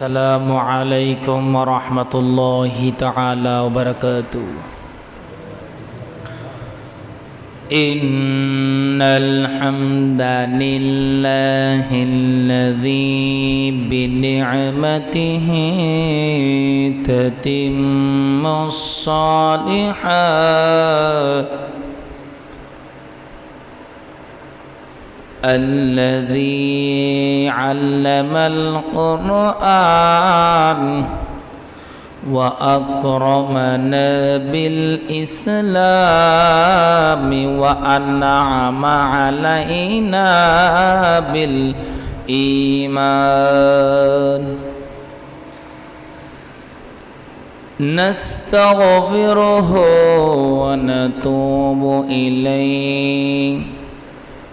السلام عليكم ورحمة الله تعالى وبركاته. إن الحمد لله الذي بنعمته تتم الصالحات الذي علم القرآن وأكرمنا بالإسلام وأنعم علينا بالإيمان. نستغفره ونتوب إليه.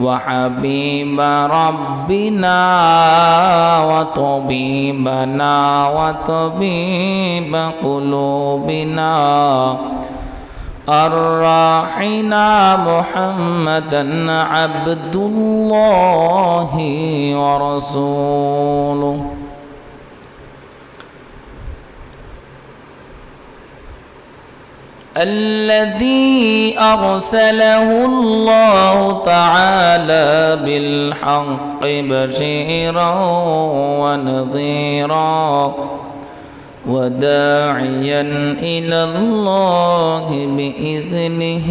وحبيب ربنا وطبيبنا وطبيب قلوبنا الراحنا محمدا عبد الله ورسوله الذي أرسله الله تعالى بالحق بشيرا ونظيرا وداعيا إلى الله بإذنه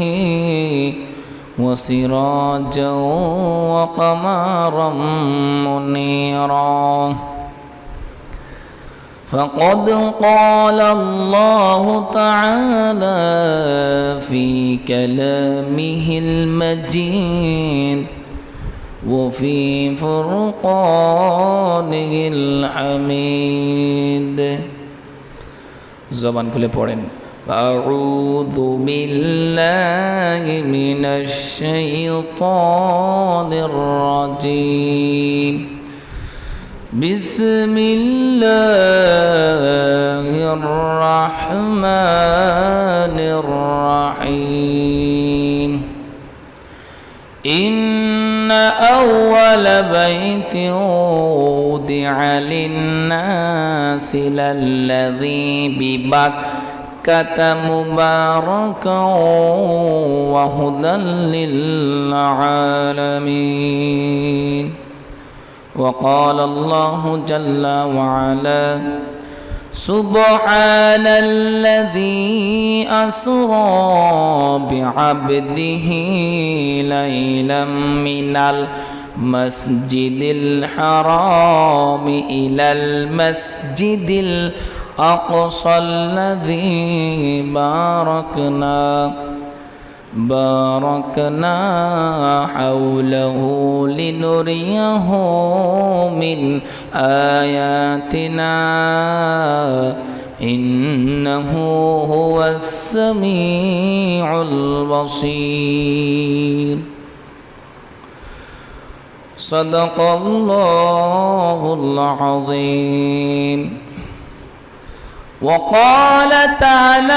وسراجا وقمرا منيرا فقد قال الله تعالى في كلامه المجيد وفي فرقانه الحميد زبان كل পড়েন أعوذ بالله من الشيطان الرجيم بسم الله الرحمن الرحيم. إن أول بيت وضع للناس للذي ببكة مباركا وهدى للعالمين. وقال الله جل وعلا سبحان الذي أسرى بعبده ليلا من المسجد الحرام إلى المسجد الأقصى الذي باركنا. باركنا حوله لنريه من آياتنا. إنه هو السميع البصير. صدق الله العظيم. وقال تعالى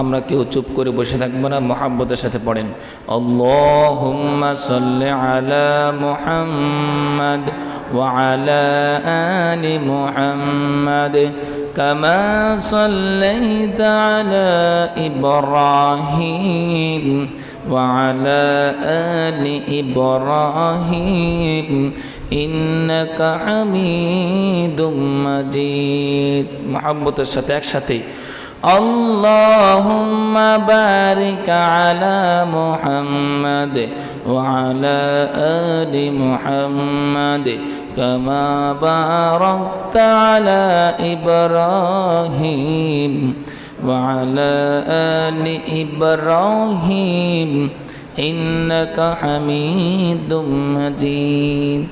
আমরা কেউ চুপ করে বসে থাকবো না মোহাম্মদের সাথে পড়েন আল্লাহুম্মা সাল্লি আলা মুহাম্মাদ ওয়া আলা আলি মুহাম্মাদ كما صليت على إبراهيم وعلى آل إبراهيم إنك حميد مجيد محبة الشتاك شتي اللهم بارك على محمد وعلى آل محمد كما باركت على إبراهيم وعلى آل إبراهيم إنك حميد مجيد.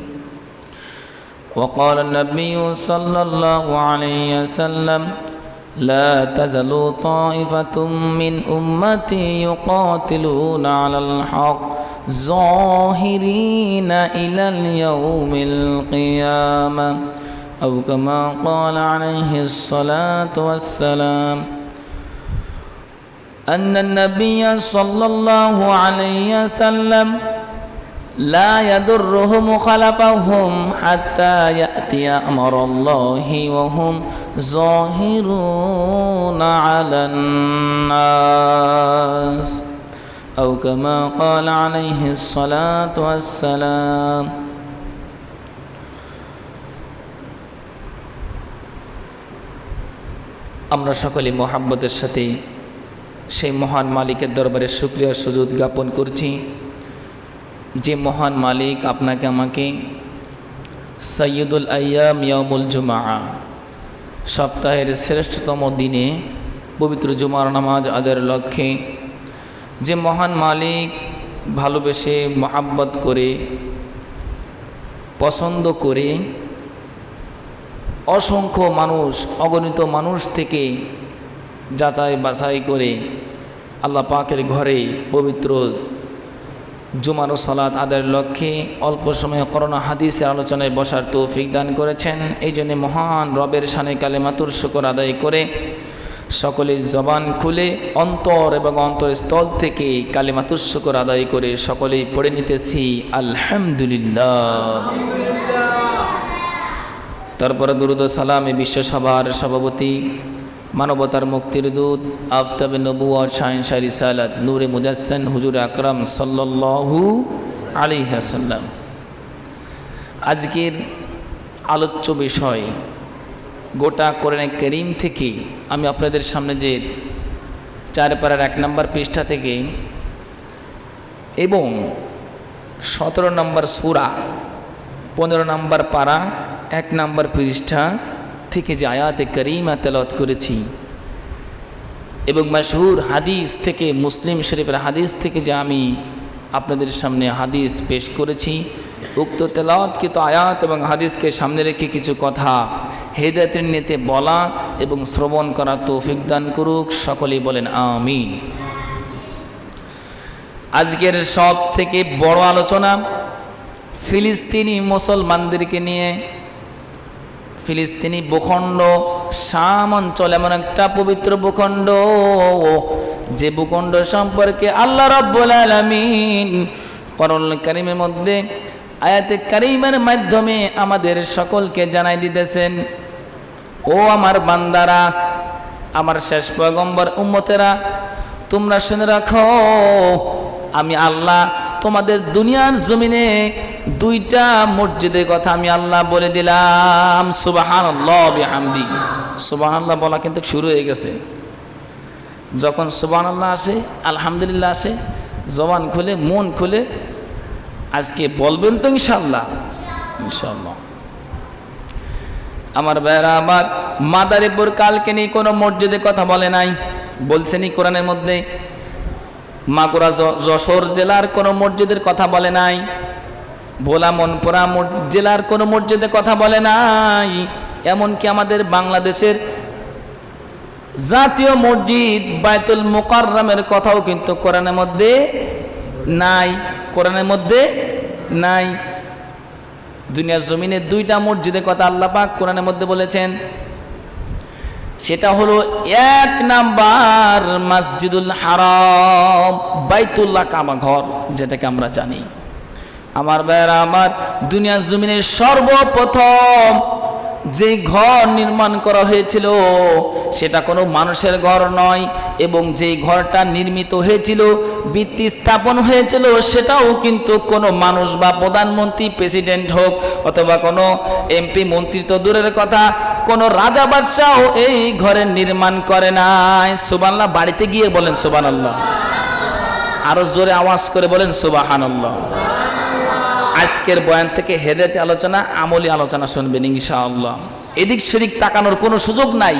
وقال النبي صلى الله عليه وسلم لا تزل طائفة من أمتي يقاتلون على الحق ظاهرين إلى اليوم القيامة أو كما قال عليه الصلاة والسلام أن النبي صلى الله عليه وسلم لا يضرهم خلفهم حتى يأتي أمر الله وهم ظاهرون على الناس أو كما قال عليه الصلاة والسلام আমরা সকলে মোহাম্মদের সাথে সেই মহান মালিকের দরবারে শুক্রিয়া সুযোগ জ্ঞাপন করছি যে মহান মালিক আপনাকে আমাকে সৈয়দুল আয়াম ইয়ামুল জুমা সপ্তাহের শ্রেষ্ঠতম দিনে পবিত্র জুমার নামাজ আদের লক্ষ্যে যে মহান মালিক ভালোবেসে মহাব্বত করে, পছন্দ করে, অসংখ্য মানুষ, অগণিত মানুষ থেকে যাচাই বাছাই করে আল্লাহ পাকের ঘরে পবিত্র জুমার সালাত আদায়ের লক্ষ্যে অল্প সময়ে করোনা হাদিসের আলোচনায় বসার তৌফিক দান করেছেন। এই জন্যে মহান রবের সানে কালেমাতুর শুকর আদায় করে সকলে জবান খুলে অন্তর এবং অন্তরস্থল থেকে কালেমাতুর শুকর আদায় করে সকলেই পড়ে নিতেছি, আলহামদুলিল্লাহ। তারপরে দুরুদ সালামে বিশ্বসভার সভাপতি মানবতার মুক্তির দূত আফতাবে নবুয়ার শাহিন শাহরি সালাত নূরে মুজাসেন হুজুর আকরাম সাল্লাহু আলী হাসাল্লাম আজকের আলোচ্য বিষয় গোটা কোরআনে করিম থেকে আমি আপনাদের সামনে যে চার পাড়ার এক নম্বর পৃষ্ঠা থেকে এবং সতেরো নম্বর সুরা, পনেরো নম্বর পাড়া এক নম্বর পৃষ্ঠা থেকে যে আয়াতে করিমা তেলত করেছি এবং মাসহুর হাদিস থেকে, মুসলিম শরীফের হাদিস থেকে যে আমি আপনাদের সামনে হাদিস পেশ করেছি, উক্ত তেলাওয়াতকৃত আয়াত এবং হাদিসকে সামনে রেখে কিছু কথা হেদায়তের নিতে বলা এবং শ্রবণ করা তৌফিক দান করুক, সকলেই বলেন আমিন। আজকের সব থেকে বড় আলোচনা ফিলিস্তিনি মুসলমানদেরকে নিয়ে ফিলিস্তিনি ভূখণ্ড, শাম অঞ্চল এমন একটা পবিত্র ভূখণ্ড। যে ভূখণ্ড সম্পর্কে আল্লাহ রব্বুল আলমিন করল কারিমের মধ্যে, আয়াতে কারিমের মাধ্যমে আমাদের সকলকে জানাই দিতেছেন, ও আমার বান্দারা, আমার শেষ পয়গম্বর উম্মতেরা, তোমরা শুনে রাখো, আমি আল্লাহ তোমাদের দুনিয়ার জমিনে দুইটা মসজিদের কথা আমি আল্লাহ বলে দিলাম সুবাহান হামদি সুবাহান আল্লাহ বলা কিন্তু শুরু হয়ে গেছে। যখন সুবাহান আল্লাহ আসে, আলহামদুলিল্লাহ আসে, জবান খুলে, মন খুলে, আজকে বলবেন তো ইনশাল্লাহ ইনশাল্লাহ আমার ভাইয়েরা, আমার মাদারীপুর কালকে নিয়ে কোনো মসজিদের কথা বলে নাই। বলছেনই কোরআনের মধ্যে মাগুরা যশোর জেলার কোনো মসজিদের কথা বলে নাই। ভোলা মনপুরা জেলার কোনো মসজিদের কথা বলে নাই। এমনকি আমাদের বাংলাদেশের জাতীয় মসজিদ বায়তুল মোকাররামের কথাও কিন্তু কোরআনের মধ্যে নাই, কোরআনের মধ্যে নাই। দুনিয়ার জমিনে দুইটা মসজিদের কথা আল্লাহ পাক কোরআনের মধ্যে বলেছেন সেটা হলো এক নাম্বার মসজিদুল হারাম, বাইতুল্লাহ কামা ঘর, যেটাকে আমরা জানি। আমার বেড়া আমার দুনিয়ার জমিনের সর্বপ্রথম যে ঘর নির্মাণ করা হয়েছিল, সেটা কোনো মানুষের ঘর নয় এবং যেই ঘরটা নির্মিত হয়েছিল, ভিত্তি স্থাপন হয়েছিল, সেটাও কিন্তু কোনো মানুষ বা প্রধানমন্ত্রী, প্রেসিডেন্ট হোক অথবা কোনো এমপি, মন্ত্রী তো দূরের কথা, কোনো রাজা বাদশাহ এই ঘরের নির্মাণ করে নাই। সুবাল্লাহ বাড়িতে গিয়ে বলেন সুবান আল্লাহ আরও জোরে আওয়াজ করে বলেন সুবাহান আজকের বয়ান থেকে হেদায়তি আলোচনা, আমলি আলোচনা শুনবেন ইনশাআল্লাহ। এদিক সেদিক তাকানোর কোনো সুযোগ নাই।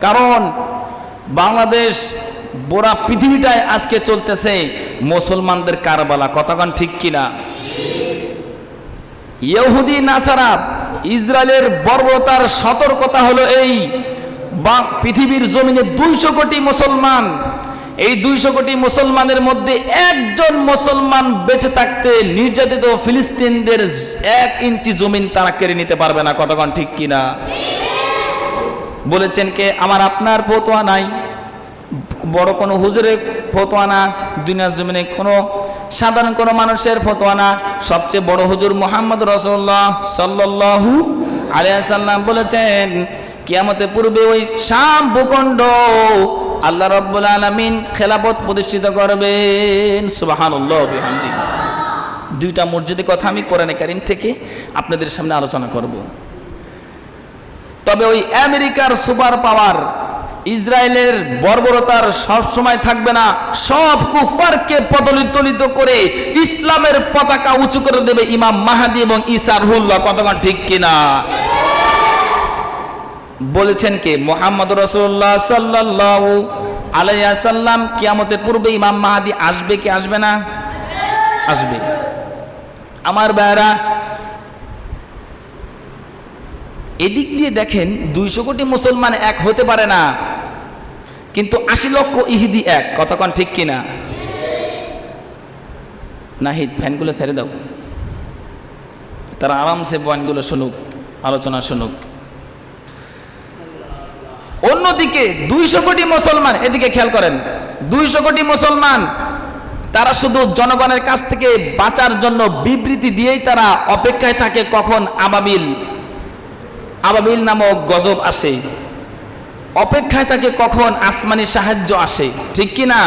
কারণ বাংলাদেশ বোরা পৃথিবীটায় আজকে চলতেছে মুসলমানদের কারবালা। কতক্ষণ ঠিক কিনা? ইহুদি, নাসারা, ইসরায়েলের বর্বরতার সতর্কতা হলো এই বা পৃথিবীর জমিনে দুইশো কোটি মুসলমান এই দুইশো কোটি মুসলমানের মধ্যে একজন মুসলমান বেঁচে থাকতে নির্যাতিত ফিলিস্তিনদের এক ইঞ্চি জমিন তারা কেড়ে নিতে পারবে না। কতক্ষণ ঠিক কিনা? বলেছেন কে? আমার আপনার ফতোয়া নাই। বড় কোনো হুজুরের ফতোয়া না, দুনিয়ার জমিনে কোনো সাধারণ কোনো মানুষের ফতোয়া না। সবচেয়ে বড় হুজুর মোহাম্মদ রসল্লাহ সাল্লাহু আলিয়াল্লাম বলেছেন কিয়ামতে পূর্বে ওই শাম ভূখণ্ড আল্লাহ রব্বুল আলমিন খেলাপথ প্রতিষ্ঠিত করবেন। সুবাহানুল্লাহ বিহামদি। দুইটা মসজিদের কথা আমি কোরআনে কারিম থেকে আপনাদের সামনে আলোচনা করব। তবে ওই আমেরিকার সুপার পাওয়ার ইসরায়েলের বর্বরতার সব সময় থাকবে না, সব কুফারকে পদলিতলিত করে ইসলামের পতাকা উঁচু করে দেবে ইমাম মাহাদি এবং ইসার হুল্লাহ কতক্ষণ ঠিক কিনা? বলেছেন কে? মোহাম্মদ রসুল্লাহ সাল্লাহ আলাইয়া সাল্লাম কিয়ামতের পূর্বে ইমাম মাহাদি আসবে কি আসবে না? আসবে। আমার ভাইরা এদিক দিয়ে দেখেন দুইশো কোটি মুসলমান এক হতে পারে না, কিন্তু আশি লক্ষ ইহিদি এক। কতক্ষণ ঠিক কিনা? নাহিদ, ফ্যানগুলো ছেড়ে দাও। তারা আরামসে বয়ানগুলো শুনুক, আলোচনা শুনুক। অন্যদিকে দুইশো কোটি মুসলমান, এদিকে খেয়াল করেন, দুইশো কোটি মুসলমান, তারা শুধু জনগণের কাছ থেকে বাঁচার জন্য বিবৃতি দিয়েই তারা অপেক্ষায় থাকে কখন আবাবিল আবাবিল নামক গজব আসে। অপেক্ষায় থাকে কখন আসমানি সাহায্য আসে। ঠিক কি না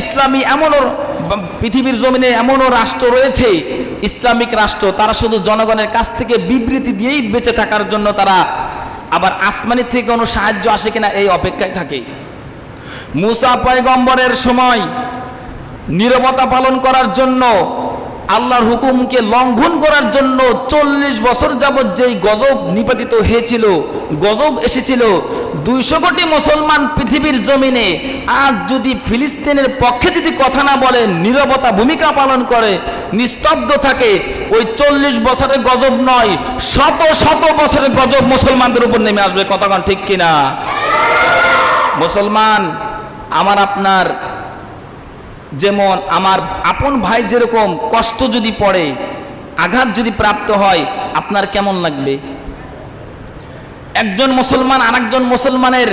ইসলামী এমনও পৃথিবীর জমিনে এমনও রাষ্ট্র রয়েছে, ইসলামিক রাষ্ট্র, তারা শুধু জনগণের কাছ থেকে বিবৃতি দিয়েই বেঁচে থাকার জন্য তারা আবার আসমানি থেকে কোনো সাহায্য আসে কিনা এই অপেক্ষায় থাকে। মুসা পয়গম্বরের সময় নিরবতা পালন করার জন্য আল্লাহর হুকুমকে লঙ্ঘন করার জন্য চল্লিশ বছর যাবৎ যেই গজব নিপাতিত হয়েছিল, গজব এসেছিল, দুইশো কোটি মুসলমান পৃথিবীর জমিনে আজ যদি ফিলিস্তিনের পক্ষে যদি কথা না বলে, নিরবতা ভূমিকা পালন করে, নিস্তব্ধ থাকে, ওই চল্লিশ বছরের গজব নয়, শত শত বছরের গজব মুসলমানদের উপর নেমে আসবে। কতক্ষণ ঠিক কিনা? মুসলমান, আমার আপনার যেমন আমার আপন ভাই যেরকম কষ্ট যদি পড়ে, আঘাত যদি প্রাপ্ত হয়, আপনার কেমন লাগবে? একজন মুসলমান আরেকজন মুসলমানের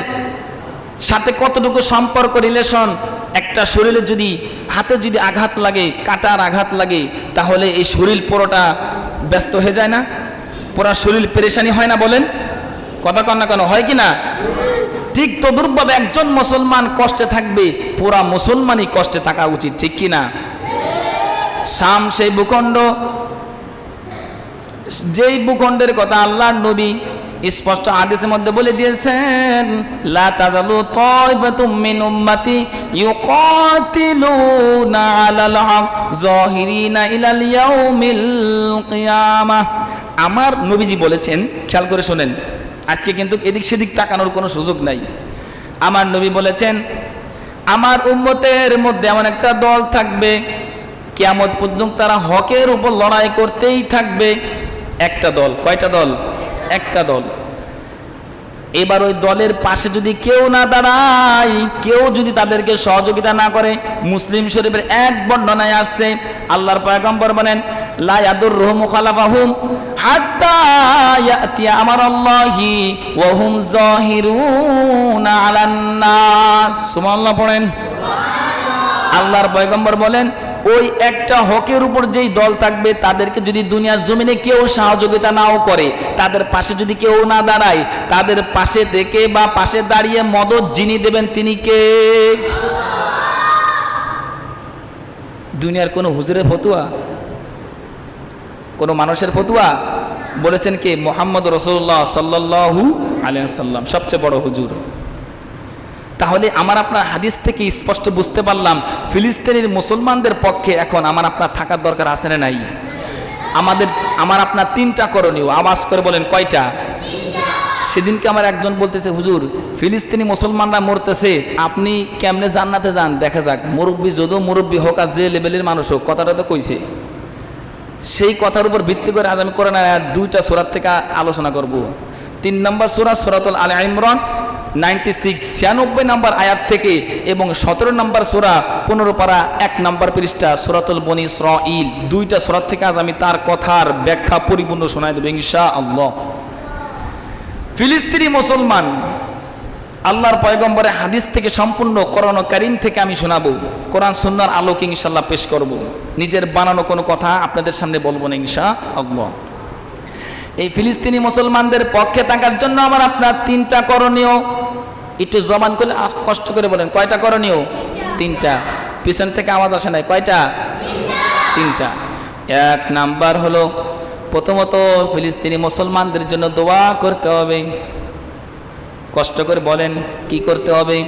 সাথে কতটুকু সম্পর্ক রিলেশন একটা শরীরে যদি, হাতে যদি আঘাত লাগে, কাটার আঘাত লাগে, তাহলে এই শরীর পুরোটা ব্যস্ত হয়ে যায় না? পুরা শরীর পেরেশানি হয় না বলেন? কথা কন না কেন, হয় কি না? ঠিক তদুরভাবে একজন মুসলমান কষ্টে থাকবে, পুরা মুসলমানই কষ্টে থাকা উচিত, ঠিক কি না? শাম সেই ভূখণ্ড, যেই ভূখণ্ডের কথা আল্লাহর নবী স্পষ্ট আদেশের মধ্যে বলে দিয়েছেন, লা তাজালু মিন উম্মতি ইউকাতিলুনা আলাল হক যাহিরিনা ইলাল ইয়াউমিল কিয়ামাহ আমার নবীজি বলেছেন, খেয়াল করে শুনেন আজকে কিন্তু এদিক সেদিক তাকানোর কোনো সুযোগ নাই। আমার নবী বলেছেন, আমার উম্মতের মধ্যে এমন একটা দল থাকবে, কেয়ামত পর্যন্ত তারা হকের উপর লড়াই করতেই থাকবে। একটা দল, কয়টা দল? একটা দল। এবার ওই দলের পাশে যদি কেউ না দাঁড়ায়, কেউ যদি তাদেরকে সহযোগিতা না করে, মুসলিম শরীফের এক বর্ণনায় আসছে। আল্লাহর পয়গম্বর বলেন, লা ইয়াদুর রুহুম খালাফাহুম পড়েন। আল্লাহর পয়গম্বর বলেন ওই একটা হকের উপর যেই দল থাকবে, তাদেরকে যদি দুনিয়ার জমিনে কেউ সহযোগিতা নাও করে, তাদের পাশে যদি কেউ না দাঁড়ায়, তাদের পাশে থেকে বা পাশে দাঁড়িয়ে মদত যিনি দেবেন তিনি কে? দুনিয়ার কোনো হুজুরের ফতুয়া? কোনো মানুষের ফতুয়া? বলেছেন কে? মোহাম্মদ রসুল্লাহ সাল্লাহু আলিয়াল্লাম সবচেয়ে বড় হুজুর। তাহলে আমার আপনার হাদিস থেকে স্পষ্ট বুঝতে পারলাম, ফিলিস্তিনের মুসলমানদের পক্ষে এখন আমার আপনার থাকার দরকার আছে না নাই? আমাদের, আমার আপনার তিনটা করণীয়, আওয়াজ করে বলেন কয়টা? সেদিনকে আমার একজন বলতেছে, হুজুর, ফিলিস্তিনি মুসলমানরা মরতেছে, আপনি কেমনে জান্নাতে যান? দেখা যাক, মুরব্বী যদিও মুরব্বী হোক আর যে লেভেলের মানুষ হোক, কথাটা তো কইছে। সেই কথার উপর ভিত্তি করে আজ আমি কোরআন আয়াত দুইটা সুরাত থেকে আলোচনা করব। তিন নম্বর সুরা, সুরাতুল আল ইমরান নাইনটি সিক্স, ছিয়ানব্বই নম্বর আয়াত থেকে এবং সতেরো নম্বর সুরা পনেরো পারা এক নম্বর পৃষ্ঠা, সুরাতুল বনি স্র ইল দুইটা সুরাত থেকে আজ আমি তার কথার ব্যাখ্যা পরিপূর্ণ শোনাই দেবো ইনশা আল্লাহ ফিলিস্তিনি মুসলমান, আল্লাহর পয়গম্বরের হাদিস থেকে সম্পূর্ণ কোরআন কারিম থেকে আমি শোনাবো। কোরআন সুন্নার আলোকে ইনশাল্লাহ পেশ করব। নিজের বানানো কোনো কথা আপনাদের সামনে বলব না ইনশা আল্লাহ এই ফিলিস্তিনি মুসলমানদের পক্ষে থাকার জন্য আমার আপনার তিনটা করণীয়। একটু জমান করলে কষ্ট করে বলেন, কয়টা করণীয়? তিনটা। পিছন থেকে আওয়াজ আসে নাই, কয়টা? তিনটা। এক নাম্বার হলো, প্রথমত ফিলিস্তিনি মুসলমানদের জন্য দোয়া করতে হবে। কষ্ট করে বলেন, কি করতে হবে?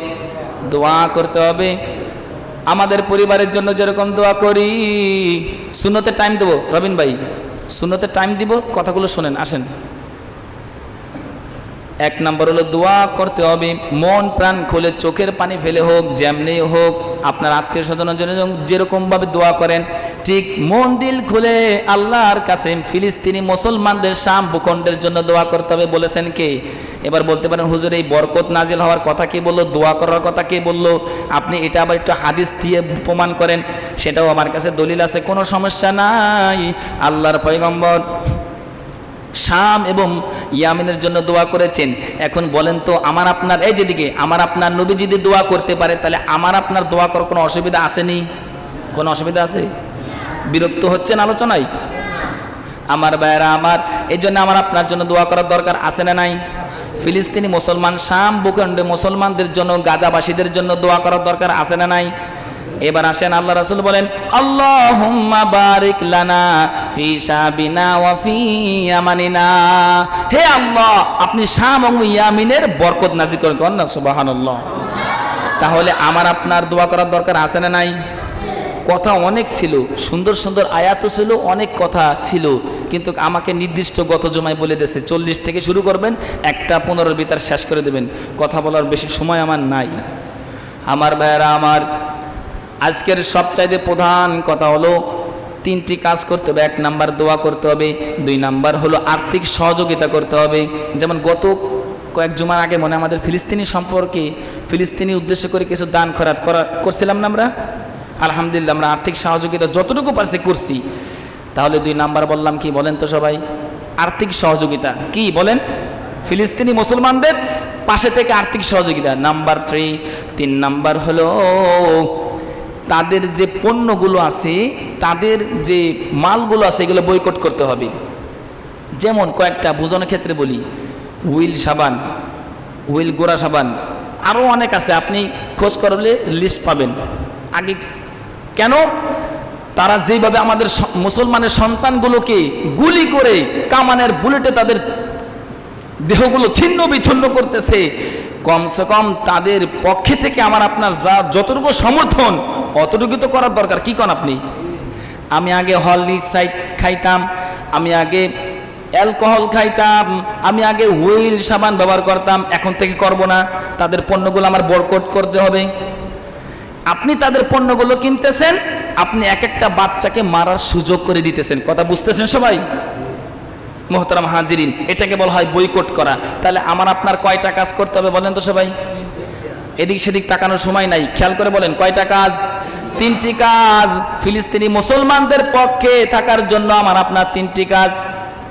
দোয়া করতে হবে। আমাদের পরিবারের জন্য যেরকম দোয়া করি শূন্যতে টাইম দেবো। রবিন ভাই শূন্যতে টাইম দিব? কথাগুলো শোনেন, আসেন। এক নম্বর হলো দোয়া করতে হবে। মন, প্রাণ খুলে চোখের পানি ফেলে হোক, যেমনি হোক আপনার আত্মীয় স্বজনের জন্য যেরকমভাবে দোয়া করেন। ঠিক মন দিল খুলে আল্লাহর কাছে ফিলিস্তিনি মুসলমানদের শাম ভূখণ্ডের জন্য দোয়া করতে হবে বলেছেন কে? এবার বলতে পারেন, হুজুর, এই বরকত নাজিল হওয়ার কথা কে বলল? দোয়া করার কথা কে বলল? আপনি এটা আবার একটু হাদিস দিয়ে প্রমাণ করেন। সেটাও আমার কাছে দলিল আছে, কোনো সমস্যা নাই। আল্লাহর পয়গম্বর শাম এবং ইয়ামিনের জন্য দোয়া করেছেন। এখন বলেন তো, আমার আপনার, এই যেদিকে, আমার আপনার নবী যদি দোয়া করতে পারে, তাহলে আমার আপনার দোয়া করার কোনো অসুবিধা আসেনি? কোনো অসুবিধা আছে? বিরক্ত হচ্ছেন আলোচনায়? আমার ভাইয়েরা, আমার, এই জন্য আমার আপনার জন্য দোয়া করার দরকার আছে না নাই? ফিলিস্তিনি মুসলমান, শাম ভূখণ্ডে মুসলমানদের জন্য, গাজাবাসীদের জন্য দোয়া করার দরকার আছে না নাই? এবার আসেন আল্লাহ রাসূল বলেন, আল্লাহুম্মা বারিক লানা ফি শাবিনা ওয়া ফি ইয়ামানিনা। হে আল্লাহ, আপনি শাম ইয়ামিনের বরকত নাজিল করেন না, সুবহানাল্লাহ। তাহলে আমার আপনার দোয়া করার দরকার আছে না নাই? কথা অনেক ছিল, সুন্দর সুন্দর আয়াতও ছিল, অনেক কথা ছিল, কিন্তু আমাকে নির্দিষ্ট গত জমায় বলে দিয়েছে, চল্লিশ থেকে শুরু করবেন, একটা পনেরোর ভিতর শেষ করে দেবেন। কথা বলার বেশি সময় আমার নাই। আমার ভাইয়েরা, আমার আজকের সবচাইতে প্রধান কথা হলো তিনটি কাজ করতে হবে, এক নাম্বার দোয়া করতে হবে, দুই নাম্বার হলো আর্থিক সহযোগিতা করতে হবে। যেমন গত কয়েক জুমার আগে মনে আমাদের ফিলিস্তিনি সম্পর্কে, ফিলিস্তিনি উদ্দেশ্য করে কিছু দান খরাত করা, করছিলাম না আমরা? আলহামদুলিল্লাহ আমরা আর্থিক সহযোগিতা যতটুকু পারছি করছি। তাহলে দুই নাম্বার বললাম কি বলেন তো সবাই? আর্থিক সহযোগিতা। কি বলেন? ফিলিস্তিনি মুসলমানদের পাশে থেকে আর্থিক সহযোগিতা। নাম্বার থ্রি তিন নাম্বার হলো তাদের যে পণ্যগুলো আছে, তাদের যে মালগুলো আছে, এগুলো বয়কট করতে হবে। যেমন কয়েকটা বোঝানোর ক্ষেত্রে বলি, হুইল সাবান, হুইল গোড়া সাবান আরও অনেক আছে, আপনি খোঁজ করলে লিস্ট পাবেন। আগে কেন? তারা যেভাবে আমাদের মুসলমানের সন্তানগুলোকে গুলি করে কামানের বুলেটে তাদের দেহগুলো ছিন্ন বিচ্ছিন্ন করতেছে, কমসে কম তাদের পক্ষে থেকে আমার আপনার যা যতটুকু সমর্থন অতটুকু তো করার দরকার। কি কন আপনি? আমি আগে হরলিক্স খাইতাম, আমি আগে অ্যালকোহল খাইতাম, আমি আগে হুইল সাবান ব্যবহার করতাম, এখন থেকে করব না। তাদের পণ্যগুলো আমার বরকট করতে হবে। আপনি তাদের পণ্যগুলো কিনতেছেন, আপনি এক একটা বাচ্চাকে মারার সুযোগ করে দিতেছেন। কথা বুঝতেছেন সবাই? মোহতারাম হাজিরিন, এটাকে বলা হয় বইকট করা। তাহলে আমার আপনার কয়টা কাজ করতে হবে বলেন তো সবাই? এদিক সেদিক তাকানোর সময় নাই। খেয়াল করে বলেন, কয়টা কাজ? তিনটি কাজ। ফিলিস্তিনি মুসলমানদের পক্ষে থাকার জন্য আমার আপনার তিনটি কাজ।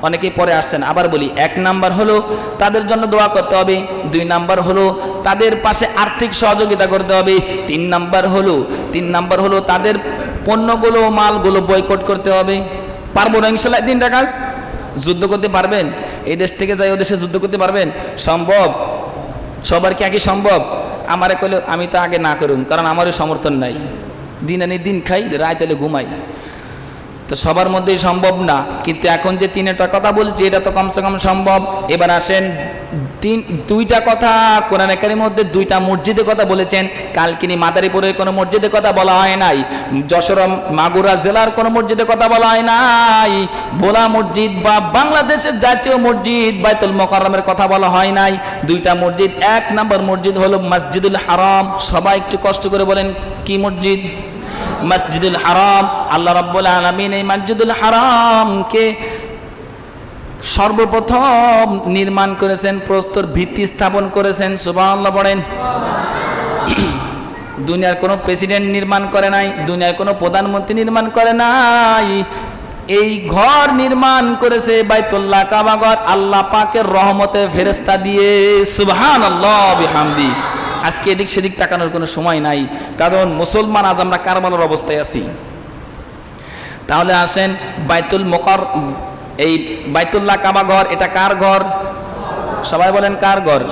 অনেকেই পরে আসছেন। আবার বলি, এক নাম্বার হলো তাদের জন্য দোয়া করতে হবে। দুই নাম্বার হলো তাদের পাশে আর্থিক সহযোগিতা করতে হবে। তিন নাম্বার হলো, তিন নাম্বার হলো তাদের পণ্যগুলো, মালগুলো বয়কট করতে হবে। পারব না ইনশাল্লাহ তিনটা কাজ? যুদ্ধ করতে পারবেন? এই দেশ থেকে যাই ও দেশে যুদ্ধ করতে পারবেন? সম্ভব? সবার কি আগে সম্ভব? আমারে কইলে, আমি তো আগে না করুম, কারণ আমারও সমর্থন নাই। দিন আনি দিন খাই রায় তাহলে ঘুমাই। তো সবার মধ্যেই সম্ভব না। কিন্তু এখন যে তিনটা কথা বলছি, এটা তো কমসে কম সম্ভব। এবার আসেন, তিন, দুইটা কথা কোরআন একাডের মধ্যে দুইটা মসজিদের কথা বলেছেন। কালকিনি মাদারীপুরের কোনো মসজিদের কথা বলা হয় নাই। যশোরম মাগুরা জেলার কোনো মসজিদের কথা বলা হয় নাই। ভোলা মসজিদ বা বাংলাদেশের জাতীয় মসজিদ বাইতুল মোকাররমের কথা বলা হয় নাই। দুইটা মসজিদ, এক নম্বর মসজিদ হলো মসজিদুল হারাম। সবাই একটু কষ্ট করে বলেন, কি মসজিদ? মসজিদুল হারাম, আল্লাহ রাব্বুল আলামিন এই মসজিদুল হারামকে সর্বপ্রথম নির্মাণ করেছেন, প্রস্তর ভিত্তি স্থাপন করেছেন, সুবহানাল্লাহ বলেন। দুনিয়ার কোনো প্রেসিডেন্ট নির্মাণ করে নাই, দুনিয়ার কোনো প্রধানমন্ত্রী নির্মাণ করে নাই। এই ঘর নির্মাণ করেছে বাইতুল্লাহ কাবাগর আল্লাহ পাকের রহমতে ফেরেস্তা দিয়ে সুবহান আল্লাহ বিহামদি। আজকে এদিক সেদিক তাকানোর কোনো সময় নাই। কারণ মুসলমান আজ আমরা কারবালার অবস্থায় আছি। তাহলে আসেন, বাইতুল মোকর এই বাইতুল্লাহ কাবা ঘর, এটা কার ঘর? সবাই বলেন কার ঘর?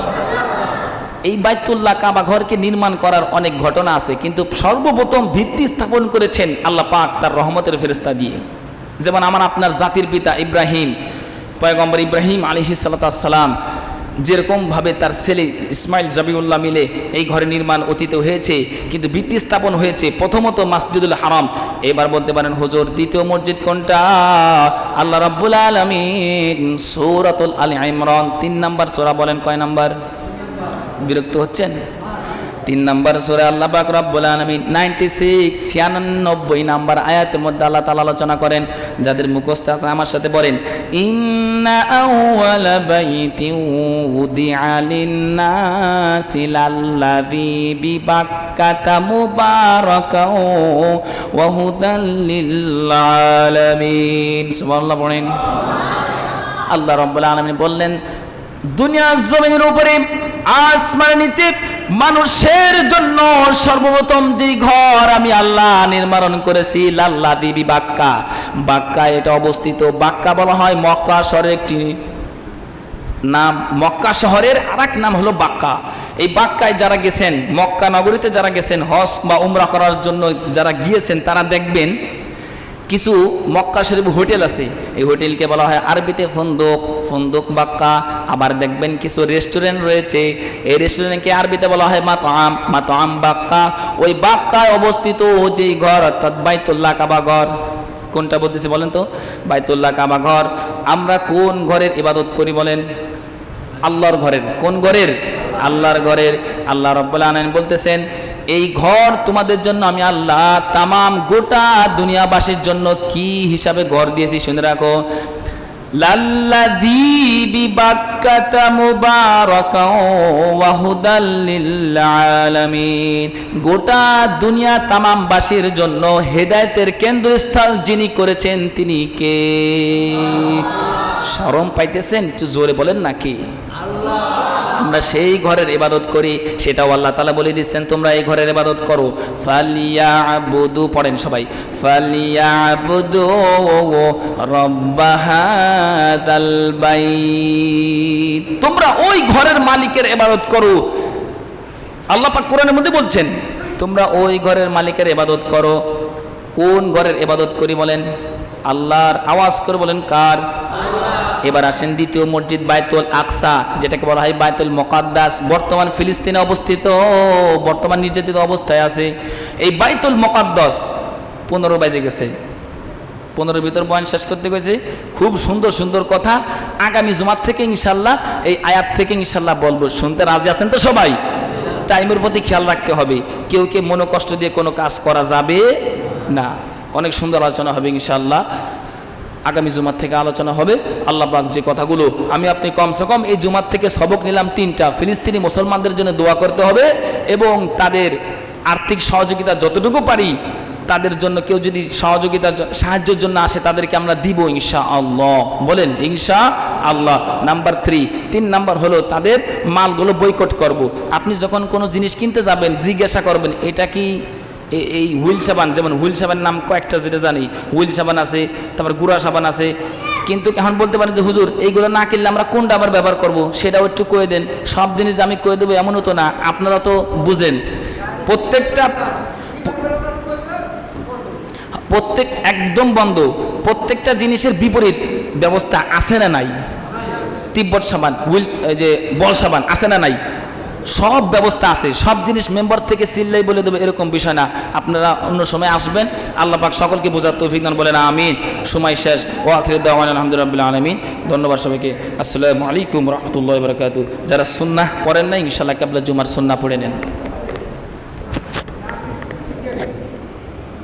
এই বাইতুল্লাহ কাবা ঘরকে নির্মাণ করার অনেক ঘটনা আছে, কিন্তু সর্বপ্রথম ভিত্তি স্থাপন করেছেন আল্লাহ পাক তার রহমতের ফেরেস্তা দিয়ে। যেমন আমার আপনার জাতির পিতা ইব্রাহিম, পয়গম্বর ইব্রাহিম আলিহি সালাম যেরকমভাবে তার ছেলে ইসমাইল জাবিউল্লাহ মিলে এই ঘরে নির্মাণ অতীত হয়েছে, কিন্তু ভিত্তি স্থাপন হয়েছে প্রথমত মাসজিদুল হারাম। এবার বলতে পারেন, হজর, দ্বিতীয় মসজিদ কোনটা? আল্লাহ রাব্বুল আলমিন সৌরাতুল আলী ইমরান, তিন নাম্বার সোরা বলেন, কয় নাম্বার? বিরক্ত হচ্ছেন? তিন নম্বর সুরে আল্লাহ পাক রব্বুল আলামিন 96 ছিয়ানব্বই নাম্বার আয়াতের মধ্যে আল্লাহ তাআলা আলোচনা করেন, যাদের মুখস্থ আছে আমার সাথে বলেন ইন্না আউয়ালা আল্লাহ রব্বুল আলামিন বললেন, দুনিয়ার জমিনের উপরে, আসমানের নিচে মানুষের জন্য সর্বপ্রথম যে ঘর আমি আল্লাহ নির্মাণ করেছি, লাল্লা দেবী বাক্কা। বাক্কা এটা অবস্থিত। বাক্কা বলা হয় মক্কা শহরের একটি নাম। মক্কা শহরের আর নাম হলো বাক্কা। এই বাক্কায় যারা গেছেন, মক্কা নগরীতে যারা গেছেন হস বা উমরা করার জন্য যারা গিয়েছেন, তারা দেখবেন কিছু মক্কা শরীফ হোটেল আছে। এই হোটেলকে বলা হয় আরবিতে ফন্দক ফন্দক বাক্কা আবার দেখবেন কিছু রেস্টুরেন্ট রয়েছে। এই রেস্টুরেন্টকে আরবিতে বলা হয় মাতাম মাতাম বাক্কা। ওই বাক্কায় অবস্থিত যেই ঘর, অর্থাৎ বাইতুল্লাহ কাবা ঘর। কোনটা বলতেছে বলেন তো? বাইতুল্লাহ কাবা ঘর। আমরা কোন ঘরের ইবাদত করি বলেন? আল্লাহর ঘরের। কোন ঘরের? আল্লাহর ঘরের। আল্লাহ রব্বুল আলামিন বলতেছেন এই ঘর তোমাদের জন্য আমি আল্লাহ তামাম গোটা দুনিয়াবাসীর জন্য কি হিসাবে ঘর দিয়েছি শুনে রাখো। লাল্লাযী বিবাক্কাতা মুবারাকাও ওয়া হুদাল গোটা দুনিয়া তামামবাসীর জন্য হেদায়েতের কেন্দ্রস্থল যিনি করেছেন তিনি কে? শরম পাইতেছেন? একটু জোরে বলেন নাকি? আমরা সেই ঘরের ইবাদত করি, সেটাও আল্লাহ তালা বলে দিচ্ছেন, তোমরা এই ঘরের ইবাদত করো। ফালিয়া বুদু পড়েন সবাই। ফালিয়া বুদু রব্বাহাদাল তোমরা ওই ঘরের মালিকের ইবাদত করো। আল্লাহ পাক কোরআনের মধ্যে বলছেন, তোমরা ওই ঘরের মালিকের ইবাদত করো। কোন ঘরের ইবাদত করি বলেন? আল্লাহর আওয়াজ করে বলেন কার? এবার আসেন দ্বিতীয় মসজিদ বাইতুল আকসা, যেটাকে বলা হয় বাইতুল মোকাদ্দাস। বর্তমান ফিলিস্তিনে অবস্থিত, বর্তমান নির্যাতিত অবস্থায় আছে। এই বাইতুল মোকাদ্দাস পনেরো বাজে গেছে। পনেরো ভিতর বয়ান শেষ করতে গেছে। খুব সুন্দর সুন্দর কথা। আগামী জুমার থেকে ইনশাল্লাহ, এই আয়াত থেকে ইনশাল্লাহ বলব। শুনতে রাজি আছেন তো সবাই? টাইমের প্রতি খেয়াল রাখতে হবে। কেউ কে মনোকষ্ট দিয়ে কোনো কাজ করা যাবে? না। অনেক সুন্দর আলোচনা হবে ইনশাআল্লাহ। আগামী জুমার থেকে আলোচনা হবে। আল্লাহ পাক যে কথাগুলো, আমি আপনি কমসে কম এই জুমার থেকে সবক নিলাম তিনটা। ফিলিস্তিনি মুসলমানদের জন্য দোয়া করতে হবে এবং তাদের আর্থিক সহযোগিতা যতটুকু পারি, তাদের জন্য কেউ যদি সহযোগিতা সাহায্যের জন্য আসে, তাদেরকে আমরা দিব ইনশা আল্লাহ বলেন ইনশা আল্লাহ নাম্বার থ্রি তিন নাম্বার হলো তাদের মালগুলো বৈকট করব। আপনি যখন কোনো জিনিস কিনতে যাবেন, জিজ্ঞাসা করবেন, এটা কি এই হুইল সাবান, যেমন হুইল সাবানের নাম কয়েকটা যেটা জানি, হুইল সাবান আছে, তারপর গুড়া সাবান আছে। কিন্তু এখন বলতে পারেন যে, হুজুর, এইগুলো না কিনলে আমরা কোনটা আবার ব্যবহার করব? সেটাও একটু কয়ে দেন। সব জিনিস আমি কয়ে দেবো এমনও তো না। আপনারা তো বুঝেন। প্রত্যেকটা প্রত্যেক একদম বন্ধ। প্রত্যেকটা জিনিসের বিপরীত ব্যবস্থা আছে না নাই? তিব্বত সাবান, হুইল যে বল সাবান আছে না নাই? সব ব্যবস্থা আছে, সব জিনিস মেম্বার থেকে সিল্লাই বলে দেবে, এরকম বিষয় না। আপনারা অন্য সময় আসবেন, আল্লাহ পাক সকলকে বোঝার তৌফিক দান বলেন, আমিন। সময় শেষ। ও আখির দাওয়ান আলহামদুলিল্লাহ আলমিন। ধন্যবাদ সবাইকে। আসসালামু আলাইকুম রহমতুল্লাহ বরকাত যারা সুন্নাহ পড়েন না ইনশাল্লাহ কাবলা জুমার সুন্নাহ পড়ে নেন।